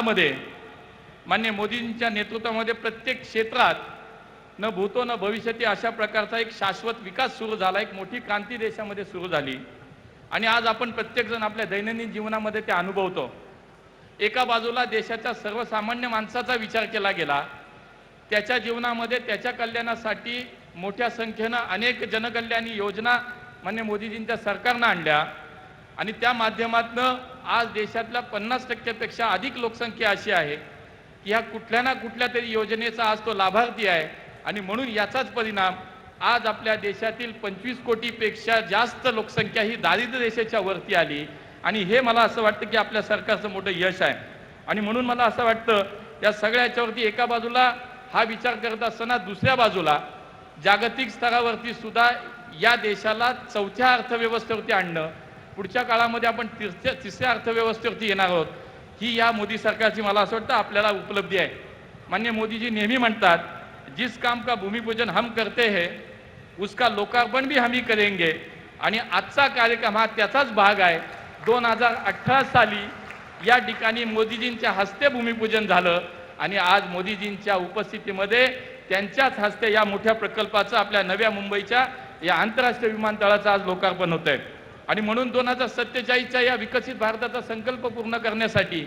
मध्ये मान्य मोदींच्या नेतृत्वामध्ये प्रत्येक क्षेत्रात न भूतो न भविष्यती अशा प्रकारचा एक शाश्वत विकास सुरू झाला एक मोठी क्रांती देशामध्ये सुरू झाली. आणि आज आपण प्रत्येकजण आपल्या दैनंदिन जीवनामध्ये ते अनुभवतो. एका बाजूला देशाच्या सर्वसामान्य माणसाचा विचार केला गेला त्याच्या जीवनामध्ये त्याच्या कल्याणासाठी मोठ्या संख्येनं अनेक जनकल्याणी योजना मान्य मोदीजींच्या सरकारनं आणल्या. आणि त्या माध्यमातनं आज देशातल्या पन्नास टक्क्यापेक्षा अधिक लोकसंख्या अशी आहे की ह्या कुठल्या ना कुठल्या तरी योजनेचा आज तो लाभार्थी आहे. आणि म्हणून याचाच परिणाम आज आपल्या देशातील पंचवीस कोटीपेक्षा जास्त लोकसंख्या ही दारिद्र्य रेषेच्या वरती आली. आणि हे मला असं वाटतं की आपल्या सरकारचं मोठं यश आहे. आणि म्हणून मला असं वाटतं या सगळ्या याच्यावरती एका बाजूला हा विचार करत असताना दुसऱ्या बाजूला जागतिक स्तरावरती सुद्धा या देशाला चौथ्या अर्थव्यवस्थेवरती आणणं पुढच्या काळामध्ये आपण तिसऱ्या तिसऱ्या अर्थव्यवस्थेवरती येणार आहोत. ही या मोदी सरकारची मला असं वाटतं आपल्याला उपलब्धी आहे. मान्य मोदीजी नेहमी म्हणतात जिस काम का भूमिपूजन हम करते हैं उसका लोकार्पण भी हम ही करेंगे. आणि आजचा कार्यक्रम हा त्याचाच भाग आहे. दोन हजार अठरा साली या ठिकाणी मोदीजींच्या हस्ते भूमिपूजन झालं आणि आज मोदीजींच्या उपस्थितीमध्ये त्यांच्याच हस्ते या मोठ्या प्रकल्पाचं आपल्या नव्या मुंबईच्या या आंतरराष्ट्रीय विमानतळाचं आज लोकार्पण होत आहे आणि म्हणून दोन हजार सत्तेचाळीसच्या या विकसित भारताचा संकल्प पूर्ण करण्यासाठी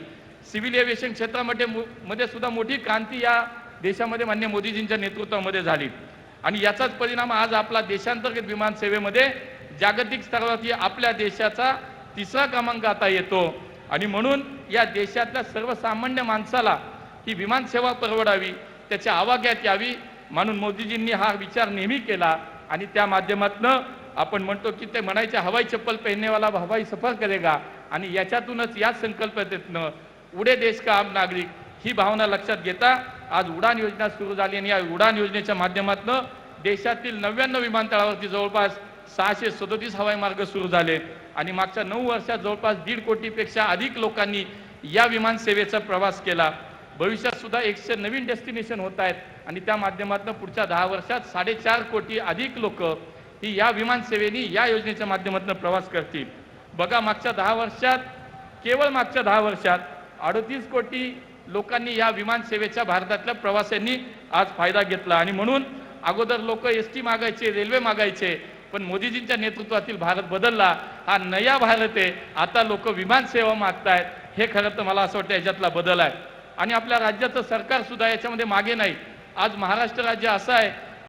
सिव्हिल एव्हिएशन क्षेत्रामध्ये मध्ये सुद्धा मोठी क्रांती या देशामध्ये मान्य मोदीजींच्या नेतृत्वामध्ये झाली. आणि याचाच परिणाम आज आपला देशांतर्गत विमान सेवेमध्ये जागतिक स्तरावरती आपल्या देशाचा तिसरा क्रमांक आता येतो. आणि म्हणून या देशातल्या सर्वसामान्य माणसाला ही विमान सेवा परवडावी त्याच्या आवाक्यात यावी म्हणून मोदीजींनी हा विचार नेहमी केला आणि त्या माध्यमातनं आपण म्हणतो की ते म्हणायचे हवाई चप्पल पेहनेवाला हवाई सफर करेगा. आणि याच्यातूनच या संकल्पनेतनं उडे देश का आम नागरिक ही भावना लक्षात घेता आज उडान योजना सुरू झाली आणि या उडान योजनेच्या माध्यमातनं देशातील नव्याण्णव विमानतळावरती जवळपास सहाशे सदोतीस हवाई मार्ग सुरू झाले. आणि मागच्या नऊ वर्षात जवळपास दीड कोटीपेक्षा अधिक लोकांनी या विमान सेवेचा प्रवास केला. भविष्यात सुद्धा एकशे नवीन डेस्टिनेशन होत आहेत. आणि त्या माध्यमातून पुढच्या दहा वर्षात साडेचार कोटी अधिक लोक ही या विमानसेवेनी या योजनेच्या माध्यमातून प्रवास करतील. बघा मागच्या दहा वर्षात केवळ मागच्या दहा वर्षात अडतीस कोटी लोकांनी या विमानसेवेच्या भारतातल्या प्रवाशांनी आज फायदा घेतला. आणि म्हणून अगोदर लोक एस टी मागायचे रेल्वे मागायचे पण मोदीजींच्या नेतृत्वातील भारत बदलला. हा नया भारत आहे. आता लोक विमान सेवा मागतायत. हे खरं तर मला असं वाटतं याच्यातला बदल आहे. आणि आपल्या राज्याचं सरकार सुद्धा याच्यामध्ये मागे नाही. आज महाराष्ट्र राज्य असं आहे